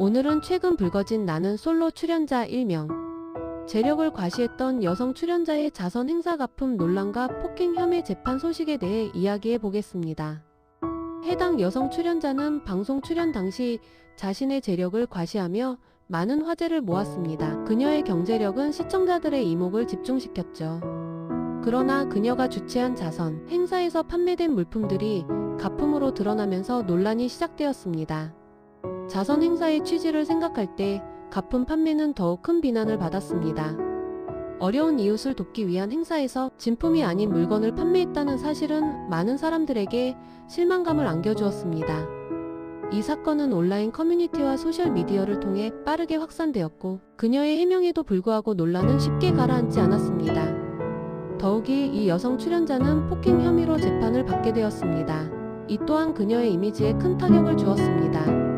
오늘은 최근 불거진 나는 솔로 출연자 일명 재력을 과시했던 여성 출연자의 자선 행사 가품 논란과 폭행 혐의 재판 소식에 대해 이야기해 보겠습니다. 해당 여성 출연자는 방송 출연 당시 자신의 재력을 과시하며 많은 화제를 모았습니다. 그녀의 경제력은 시청자들의 이목을 집중시켰죠. 그러나 그녀가 주최한 자선 행사에서 판매된 물품들이 가품으로 드러나면서 논란이 시작되었습니다. 자선 행사의 취지를 생각할 때 가품 판매는 더욱 큰 비난을 받았습니다. 어려운 이웃을 돕기 위한 행사에서 진품이 아닌 물건을 판매했다는 사실은 많은 사람들에게 실망감을 안겨주었습니다. 이 사건은 온라인 커뮤니티와 소셜미디어를 통해 빠르게 확산되었고 그녀의 해명에도 불구하고 논란은 쉽게 가라앉지 않았습니다. 더욱이 이 여성 출연자는 폭행 혐의로 재판을 받게 되었습니다. 이 또한 그녀의 이미지에 큰 타격을 주었습니다.